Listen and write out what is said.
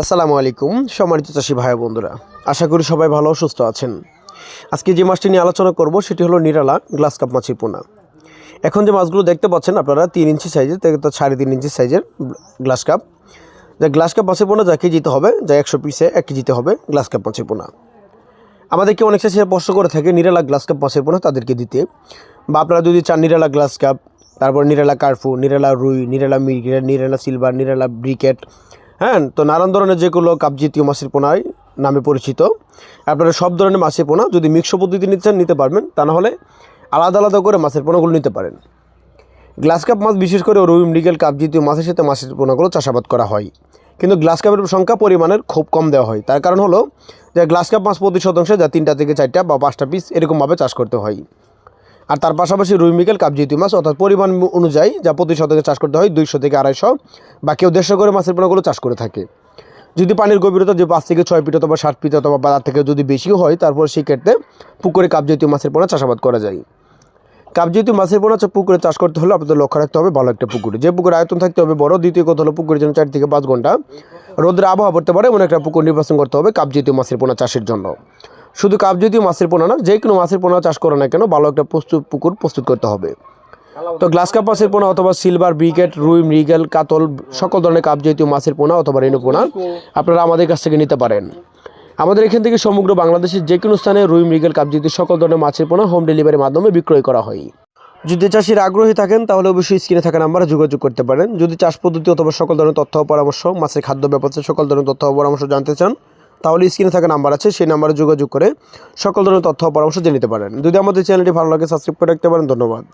আসসালামু আলাইকুম, সম্মানিত চাষি ভাই বন্ধুরা। আশা করি সবাই ভালো সুস্থ আছেন। আজকে যে মাছটি নিয়ে আলোচনা করব, সেটি হলো নিরালা গ্লাস কাপ মাছের পোনা। এখন যে মাছগুলো দেখতে পাচ্ছেন আপনারা, তিন ইঞ্চি সাইজের সাড়ে তিন ইঞ্চি সাইজের গ্লাস কাপ। যা গ্লাস কাপ মাছের পোনা যা কেজিতে হবে, যা একশো পিসে এক কেজিতে হবে গ্লাস কাপ মাছের পোনা। আমাদেরকে অনেক চাষিরা প্রশ্ন করে থাকে, নিরালা গ্লাস কাপ মাছের পোনা তাদেরকে দিতে। বা আপনারা যদি চান নিরালা গ্লাস কাপ, তারপর নিরালা কার্ফু, নিরালা রুই, নিরালা মিরগেট নিরালা সিলভার, নিরালা ব্রিকেট হ্যাঁ তো নানান ধরনের যেগুলো কাপ জাতীয় মাছের পোনায় নামে পরিচিত, আপনারা সব ধরনের মাছের পোনা যদি মিক্স পদ্ধতি নিতে চান নিতে পারবেন। তা না হলে আলাদা আলাদা করে মাছের পোনাগুলো নিতে পারেন। গ্লাস কাপ মাছ, বিশেষ করে রুই মৃগেল কাপ জাতীয় মাছের সাথে মাছের পোনাগুলো চাষাবাদ করা হয়। কিন্তু গ্লাস কাপের সংখ্যা পরিমাণের খুব কম দেওয়া হয়। তার কারণ হলো যে গ্লাস কাপ মাছ প্রতি শতাংশে যা তিনটা থেকে চারটা বা পাঁচটা পিস এরকমভাবে চাষ করতে হয়। আর তার পাশাপাশি রুই মিকেল কাপ জাতীয় মাছ, অর্থাৎ পরিমাণ অনুযায়ী যা প্রতি শতকে চাষ করতে হয় দুইশো থেকে আড়াইশো, বা কেউ দেড়শো করে মাছের পোনাগুলো চাষ করে থাকে। যদি পানির গভীরতা যে পাঁচ থেকে ছয় ফিট অথবা ষাট ফিট অথবা তার থেকে যদি বেশিও হয়, তারপর সেই ক্ষেত্রে পুকুরে কাপ জাতীয় মাছের পোনা চাষাবাদ করা যায়। কাপ জাতীয় মাছের পোনা পুকুরে চাষ করতে হলে আপনাদের লক্ষ্য রাখতে হবে ভালো একটা পুকুরে। যে পুকুরে আয়তন থাকতে হবে বড়, দ্বিতীয় কথা হলো পুকুরের জন্য চার থেকে পাঁচ ঘণ্টা রোদের আবহাওয়া পড়তে পারে, এমন একটা পুকুর নির্বাচন করতে হবে কাপ জাতীয় মাছের পোনা চাষের জন্য। শুধু কাপ জাতীয় মাছের পোনা না, যে কোনো মাছের পোনা চাষ করো না কেন, ভালো একটা প্রস্তুত পুকুর প্রস্তুত করতে হবে। তো গ্লাস কাপ মাছের পোনা অথবা সিলভার ব্রিকেট রুই, মৃগেল, কাতল, সকল ধরনের কাপ জাতীয় মাছের পোনা অথবা রেণু পোনা, আপনারা আমাদের কাছ থেকে নিতে পারেন। আমাদের এখান থেকে সমগ্র বাংলাদেশের যে কোনো স্থানে রুই, মৃগেল, কাপ জাতীয় সকল ধরনের মাছের পোনা হোম ডেলিভারির মাধ্যমে বিক্রয় করা হয়। যদি চাষির আগ্রহী থাকেন, তাহলে অবশ্যই স্ক্রিনে থাকা নাম্বারে যোগাযোগ করতে পারেন। যদি চাষ পদ্ধতি অথবা সকল ধরনের তথ্য পরামর্শ, মাছের খাদ্য ব্যাপারে সকল ধরনের তথ্য পরামর্শ জানতে চান তাহলে স্ক্রিনে থাকা নাম্বার আছে, সেই নাম্বারে যোগাযোগ করে সকল ধরনের তথ্য পরামর্শ জেনে নিতে পারেন। যদি আমাদের চ্যানেলটি ভালো লাগে সাবস্ক্রাইব করে রাখতে পারেন। ধন্যবাদ।